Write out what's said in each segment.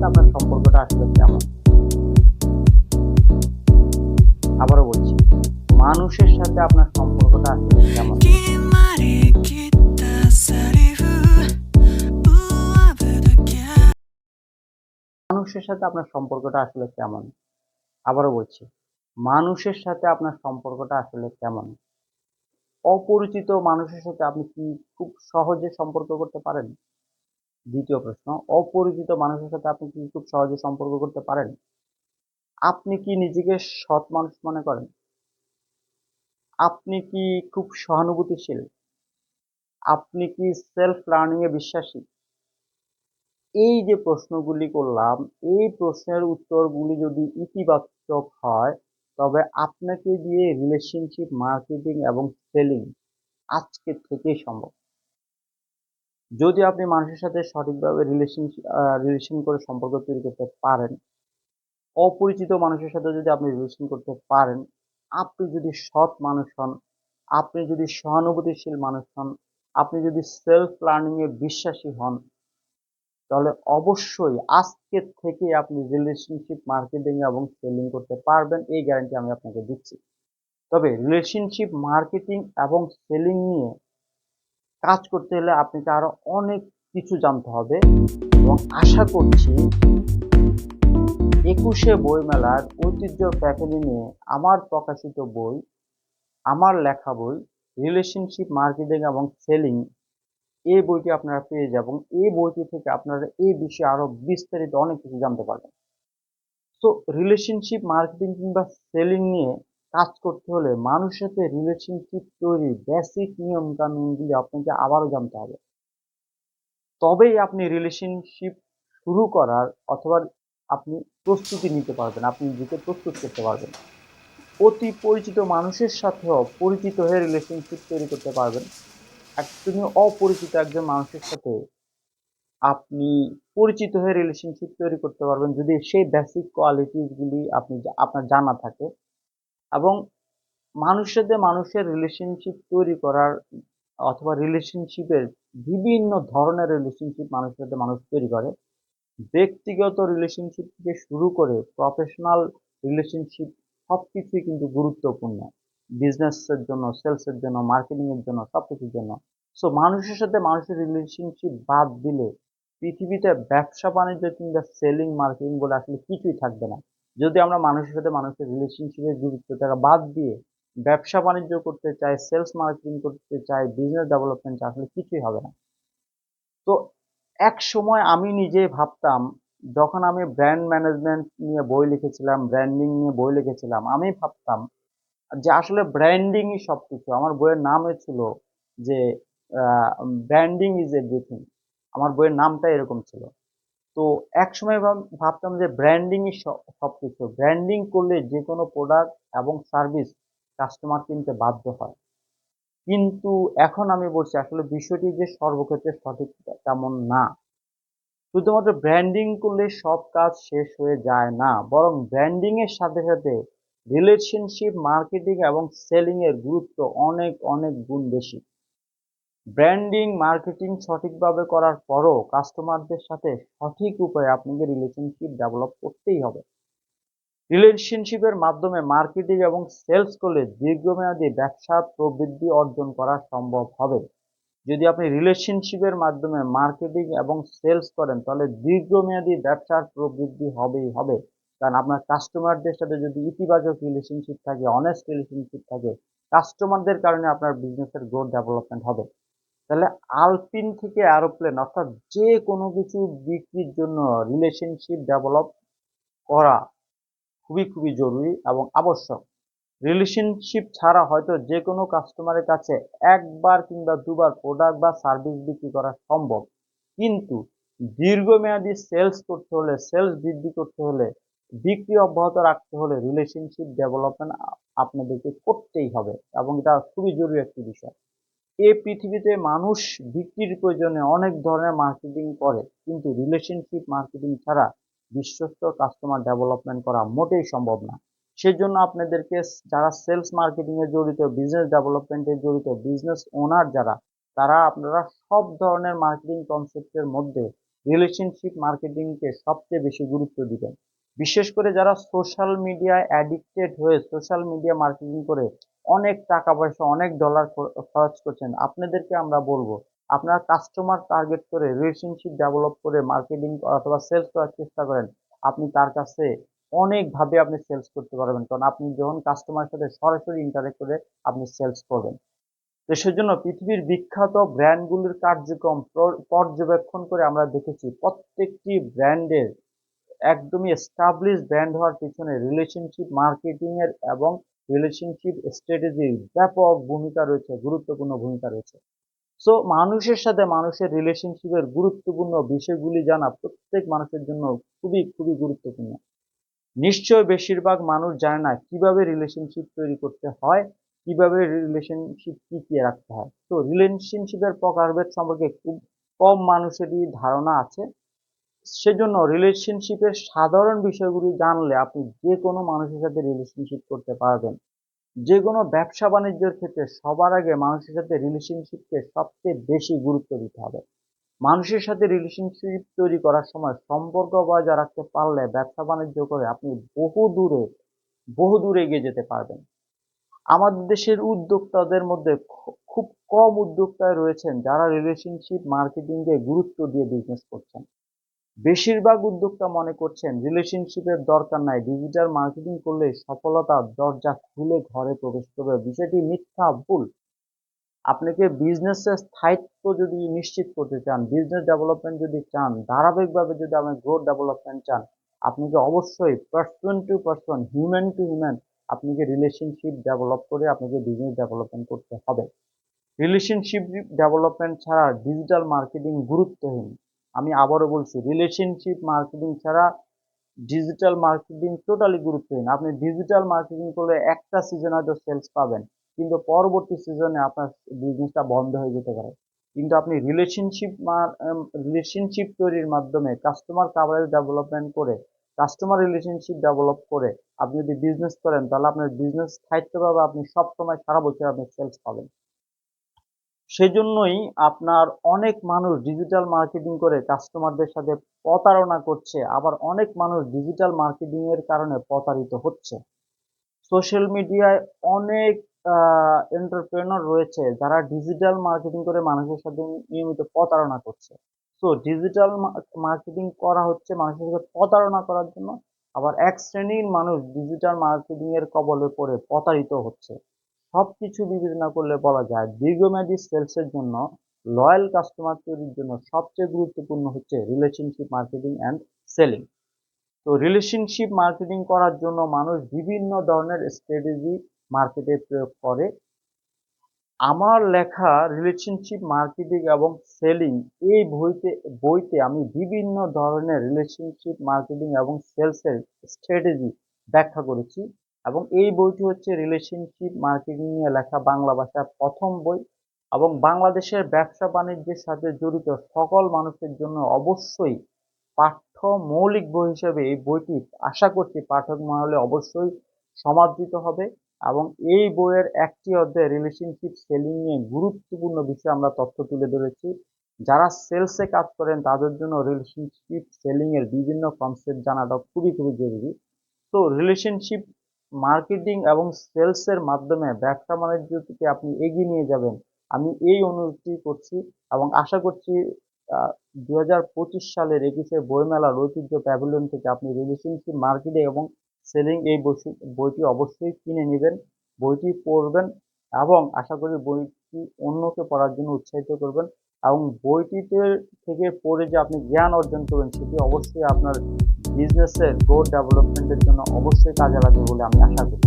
সাথে আপনার সম্পর্কটা আসলে কেমন? আবারও বলছি, মানুষের সাথে আপনার সম্পর্কটা আসলে কেমন? মানুষের সাথে আপনার সম্পর্কটা আসলে কেমন? আবারও বলছি, মানুষের সাথে আপনার সম্পর্কটা আসলে কেমন? অপরিচিত মানুষের সাথে আপনি কি খুব সহজে সম্পর্ক করতে পারেন? দ্বিতীয় প্রশ্ন, অপরিচিত মানুষের সাথে আপনি কি খুব সহজে সম্পর্ক করতে পারেন? আপনি কি নিজেকে সৎ মানুষ মনে করেন? আপনি কি খুব সহানুভূতিশীল? আপনি কি সেলফ লার্নিং এ বিশ্বাসী? এই যে প্রশ্নগুলি করলাম, এই প্রশ্নের উত্তরগুলি যদি ইতিবাচক হয়, তবে আপনাকে দিয়ে রিলেশনশিপ মার্কেটিং এবং সেলিং আজকে থেকেই সম্ভব। যদি আপনি মানুষের সাথে সঠিকভাবে রিলেশন রিলেশন করে সম্পর্ক তৈরি করতে পারেন, অপরিচিত মানুষের সাথে যদি আপনি রিলেশন করতে পারেন, আপনি যদি সৎ মানুষ হন, আপনি যদি সহানুভূতিশীল মানুষ হন, আপনি যদি সেলফ লার্নিং এ বিশ্বাসী হন, তাহলে অবশ্যই আজকে থেকে আপনি রিলেশনশিপ মার্কেটিং এবং সেলিং করতে পারবেন, এই গ্যারান্টি আমি আপনাকে দিচ্ছি। তবে রিলেশনশিপ মার্কেটিং এবং সেলিং নিয়ে কাজ করতে হলে আপনাকে আরও অনেক কিছু জানতে হবে এবং আশা করছি একুশে বইমেলার ঐতিহ্য প্যাকেলি নিয়ে আমার প্রকাশিত বই, আমার লেখা বই, রিলেশনশিপ মার্কেটিং এবং সেলিং এই বইটি আপনারা পেয়ে যাবেন এই বইটি থেকে আপনারা এই বিষয়ে আরও বিস্তারিত অনেক কিছু জানতে পারবেন। তো রিলেশনশিপ মার্কেটিং কিংবা সেলিং নিয়ে কাজ করতে হলে মানুষের সাথে রিলেশনশিপ তৈরির বেসিক নিয়ম কানুনগুলি আপনাকে আবারও জানতে হবে। তবেই আপনি রিলেশনশিপ শুরু করার অথবা আপনি প্রস্তুতি নিতে পারবেন, আপনি নিজেকে প্রস্তুত করতে পারবেন। অতি পরিচিত মানুষের সাথেও পরিচিত হয়ে রিলেশনশিপ তৈরি করতে পারবেন। একদমই অপরিচিত একজন মানুষের সাথে আপনি পরিচিত হয়ে রিলেশনশিপ তৈরি করতে পারবেন যদি সেই বেসিক কোয়ালিটিসগুলি আপনি আপনার জানা থাকে। এবং মানুষের মানুষের রিলেশনশিপ তৈরি করার অথবা রিলেশনশিপের বিভিন্ন ধরনের রিলেশনশিপ মানুষের সাথে মানুষ তৈরি করে। ব্যক্তিগত রিলেশনশিপ থেকে শুরু করে প্রফেশনাল রিলেশনশিপ সব কিছুই কিন্তু গুরুত্বপূর্ণ। বিজনেসের জন্য সেলসের জন্য মার্কেটিং এর জন্য, সবকিছুর জন্য। সো মানুষের সাথে মানুষের রিলেশনশিপ বাদ দিলে পৃথিবীতে ব্যবসা বাণিজ্য কিংবা সেলিং মার্কেটিং বলে আসলে কিছুই থাকবে না। যদি আমরা মানুষের সাথে মানুষের রিলেশনশিপের গুরুত্বটা বাদ দিয়ে ব্যবসা বাণিজ্য করতে চাই সেলস মার্কেটিং করতে চাই বিজনেস ডেভেলপমেন্ট চাই, আসলে কিছুই হবে না। তো এক সময় আমি নিজে ভাবতাম, যখন আমি ব্র্যান্ড ম্যানেজমেন্ট নিয়ে বই লিখেছিলাম ব্র্যান্ডিং নিয়ে বই লিখেছিলাম, আমি ভাবতাম যে আসলে ব্র্যান্ডিংই সবকিছু। আমার বইয়ের নামই ছিল যে ব্র্যান্ডিং ইজ এভরিথিং আমার বইয়ের নামটা এরকম ছিল। তো এক সময় ভাবতাম যে ব্র্যান্ডিংই সবকিছু। ব্র্যান্ডিং করলে যে কোনো প্রোডাক্ট এবং সার্ভিস কাস্টমার কিনতে বাধ্য হয়। কিন্তু এখন আমি বলছি, আসলে বিষয়টি যে সর্বক্ষেত্রে সঠিক তেমন না। শুধুমাত্র ব্র্যান্ডিং করলে সব কাজ শেষ হয়ে যায় না, বরং ব্র্যান্ডিং এর সাথে সাথে রিলেশনশিপ মার্কেটিং এবং সেলিং এর গুরুত্ব অনেক অনেক গুণ বেশি। ব্র্যান্ডিং, মার্কেটিং সঠিকভাবে করার পরও কাস্টমারদের সাথে সঠিক উপায়ে আপনাকে রিলেশনশিপ ডেভেলপ করতেই হবে। রিলেশনশিপের মাধ্যমে মার্কেটিং এবং সেলস করলে দীর্ঘমেয়াদী ব্যবসা প্রবৃদ্ধি অর্জন করা সম্ভব হবে। যদি আপনি রিলেশনশিপের মাধ্যমে মার্কেটিং এবং সেলস করেন, তাহলে দীর্ঘমেয়াদী ব্যবসার প্রবৃদ্ধি হবেই হবে। কারণ আপনার কাস্টমারদের সাথে যদি ইতিবাচক রিলেশনশিপ থাকে অনেস্ট রিলেশনশিপ থাকে, কাস্টমারদের কারণে আপনার বিজনেসের গ্রোথ ডেভেলপমেন্ট হবে। তাহলে আলপিন থেকে অ্যারোপ্লেন অর্থাৎ যে কোনো কিছু বিক্রির জন্য রিলেশনশিপ ডেভেলপ করা খুবই খুবই জরুরি এবং আবশ্যক। রিলেশনশিপ ছাড়া হয়তো যে কোনো কাস্টমারের কাছে একবার কিংবা দুবার প্রোডাক্ট বা সার্ভিস বিক্রি করা সম্ভব। কিন্তু দীর্ঘমেয়াদী সেলস করতে হলে সেলস বৃদ্ধি করতে হলে, বিক্রি অব্যাহত রাখতে হলে রিলেশনশিপ ডেভেলপমেন্ট আপনাদেরকে করতেই হবে এবং এটা খুবই জরুরি একটি বিষয়। এই পৃথিবীতে মানুষ বিক্রির প্রয়োজনে অনেক ধরনের মার্কেটিং করে, কিন্তু রিলেশনশিপ মার্কেটিং ছাড়া বিশ্বস্ত কাস্টমার ডেভেলপমেন্ট করা মোটেই সম্ভব না। সেজন্য আপনাদেরকে যারা সেলস মার্কেটিং এ জড়িত বিজনেস ডেভেলপমেন্টে জড়িত বিজনেস ওনার যারা, তারা আপনারা সব ধরনের মার্কেটিং কনসেপ্টের মধ্যে রিলেশনশিপ মার্কেটিংকে সবচেয়ে বেশি গুরুত্ব দিবেন। বিশেষ করে যারা সোশ্যাল মিডিয়ায় অ্যাডিক্টেড হয়ে সোশ্যাল মিডিয়া মার্কেটিং করে অনেক টাকা পয়সা, অনেক ডলার খরচ করছেন। আপনাদেরকে আমরা বলব, আপনারা কাস্টমার টার্গেট করে রিলেশনশিপ ডেভেলপ করে মার্কেটিং অথবা সেলস করার চেষ্টা করেন। আপনি তার কাছে অনেকভাবে আপনি সেলস করতে পারবেন। কারণ আপনি যখন কাস্টমারের সাথে সরাসরি ইন্টারেক্ট করে আপনি সেলস করবেন। তো সেজন্য পৃথিবীর বিখ্যাত ব্র্যান্ডগুলির কার্যক্রম পর্যবেক্ষণ করে আমরা দেখেছি, প্রত্যেকটি ব্র্যান্ডের একদমই এস্টাবলিশ ব্র্যান্ড হওয়ার পিছনে রিলেশনশিপ মার্কেটিং এর এবং রিলেশনশিপ স্ট্র্যাটেজির ব্যাপক ভূমিকা রয়েছে, গুরুত্বপূর্ণ ভূমিকা রয়েছে। সো মানুষের সাথে মানুষের রিলেশনশিপের গুরুত্বপূর্ণ বিষয়গুলি জানা প্রত্যেক মানুষের জন্য খুবই খুবই গুরুত্বপূর্ণ। নিশ্চয় বেশিরভাগ মানুষ জানে না কীভাবে রিলেশনশিপ তৈরি করতে হয়, কীভাবে রিলেশনশিপ টিকিয়ে রাখতে হয়। তো রিলেশনশিপের প্রকারভেদ সম্পর্কে খুব কম মানুষেরই ধারণা আছে। সেজন্য রিলেশনশিপের সাধারণ বিষয়গুলি জানলে আপনি যে কোনো মানুষের সাথে রিলেশনশিপ করতে পারবেন। যে কোনো ব্যবসা বাণিজ্যের ক্ষেত্রে সবার আগে মানুষের সাথে রিলেশনশিপকে সবচেয়ে বেশি গুরুত্ব দিতে হবে। মানুষের সাথে রিলেশনশিপ তৈরি করার সময় সম্পর্ক বজায় রাখতে পারলে ব্যবসা বাণিজ্য করে আপনি বহু দূরে বহু দূরে এগিয়ে যেতে পারবেন। আমাদের দেশের উদ্যোক্তাদের মধ্যে খুব কম উদ্যোক্তায় রয়েছেন যারা রিলেশনশিপ মার্কেটিংকে গুরুত্ব দিয়ে বিজনেস করছেন। বেশিরভাগ উদ্যোক্তা মনে করছেন রিলেশনশিপের দরকার নাই, ডিজিটাল মার্কেটিং করলে সফলতার দরজা খুলে ঘরে প্রবেশ করবে। বিষয়টি মিথ্যা, ভুল। আপনাকে বিজনেসের স্থায়িত্ব যদি নিশ্চিত করতে চান বিজনেস ডেভেলপমেন্ট যদি চান, ধারাবাহিকভাবে যদি আপনি গ্রোথ ডেভেলপমেন্ট চান, আপনাকে অবশ্যই person to person human to human আপনাকে রিলেশনশিপ ডেভেলপ করে আপনাকে বিজনেস ডেভেলপমেন্ট করতে হবে। রিলেশনশিপ ডেভেলপমেন্ট ছাড়া ডিজিটাল মার্কেটিং গুরুত্বহীন। আমি আবারও বলছি রিলেশনশিপ মার্কেটিং ছাড়া ডিজিটাল মার্কেটিং টোটালি গুরুত্বহীন। আপনি ডিজিটাল মার্কেটিং করলে একটা সিজন হয়তো সেলস পাবেন, কিন্তু পরবর্তী সিজনে আপনার বিজনেসটা বন্ধ হয়ে যেতে পারে। কিন্তু আপনি রিলেশনশিপ রিলেশনশিপ তৈরির মাধ্যমে কাস্টমার কাভারেজ ডেভেলপমেন্ট করে কাস্টমার রিলেশনশিপ ডেভেলপ করে আপনি যদি বিজনেস করেন, তাহলে আপনার বিজনেস স্থায়িত্ব পাবে আপনি সব সময় সারা বছর আপনি সেলস পাবেন। সেজন্যই আপনার অনেক মানুষ ডিজিটাল মার্কেটিং করে কাস্টমারদের সাথে প্রতারণা করছে, আবার অনেক মানুষ ডিজিটাল মার্কেটিং এর কারণে প্রতারিত হচ্ছে। সোশ্যাল মিডিয়ায় অনেক এন্টারপ্রেনার রয়েছে যারা ডিজিটাল মার্কেটিং করে মানুষের সাথে নিয়মিত প্রতারণা করছে। সো ডিজিটাল মার্কেটিং করা হচ্ছে মানুষের সাথে প্রতারণা করার জন্য, আবার এক শ্রেণির মানুষ ডিজিটাল মার্কেটিং এর কবলে পড়ে প্রতারিত হচ্ছে। সবকিছু বিবেচনা করলে বলা যায় দীর্ঘমেয়াদী সেলসের জন্য লয়াল কাস্টমার তৈরির জন্য সবচেয়ে গুরুত্বপূর্ণ হচ্ছে রিলেশনশিপ মার্কেটিং অ্যান্ড সেলিং তো রিলেশনশিপ মার্কেটিং করার জন্য মানুষ বিভিন্ন ধরনের স্ট্র্যাটেজি মার্কেটে প্রয়োগ করে। আমার লেখা রিলেশনশিপ মার্কেটিং এবং সেলিং এই বইতে বইতে আমি বিভিন্ন ধরনের রিলেশনশিপ মার্কেটিং এবং সেলসের স্ট্র্যাটেজি ব্যাখ্যা করেছি। এবং এই বইটি হচ্ছে রিলেশনশিপ মার্কেটিং নিয়ে লেখা বাংলা ভাষার প্রথম বই এবং বাংলাদেশের ব্যবসা বাণিজ্যের সাথে জড়িত সকল মানুষের জন্য অবশ্যই পাঠ্য মৌলিক বই হিসেবে এই বইটি আশা করছি পাঠক মহলে অবশ্যই সমাদৃত হবে এবং এই বইয়ের একটি অধ্যায়ে রিলেশনশিপ সেলিং নিয়ে গুরুত্বপূর্ণ বিষয়ে আমরা তথ্য তুলে ধরেছি। যারা সেলসে কাজ করেন, তাদের জন্য রিলেশনশিপ সেলিং এর বিভিন্ন কনসেপ্ট জানাটা খুবই খুবই জরুরি। তো রিলেশনশিপ মার্কেটিং এবং সেলসের মাধ্যমে ব্যবসা বাণিজ্যকে আপনি এগিয়ে নিয়ে যাবেন। আমি এই অনুরোধটি করছি এবং আশা করছি দু হাজার পঁচিশ সালের একুশে বইমেলার ঐতিহ্য প্যাভিলিয়ন থেকে আপনি রিলেশনশিপ মার্কেটিং এবং সেলিং এই বইটি অবশ্যই কিনে নেবেন, বইটি পড়বেন এবং আশা করি বইটি অন্যকে পড়ার জন্য উৎসাহিত করবেন এবং বইটিতে থেকে পড়ে যে আপনি জ্ঞান অর্জন করবেন, সেটি অবশ্যই আপনার বিজনেসের গ্রোথ ডেভেলপমেন্টের জন্য অবশ্যই কাজে লাগবে বলে আমি আশা করি।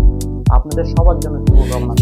আপনাদের সবার জন্য শুভকামনা।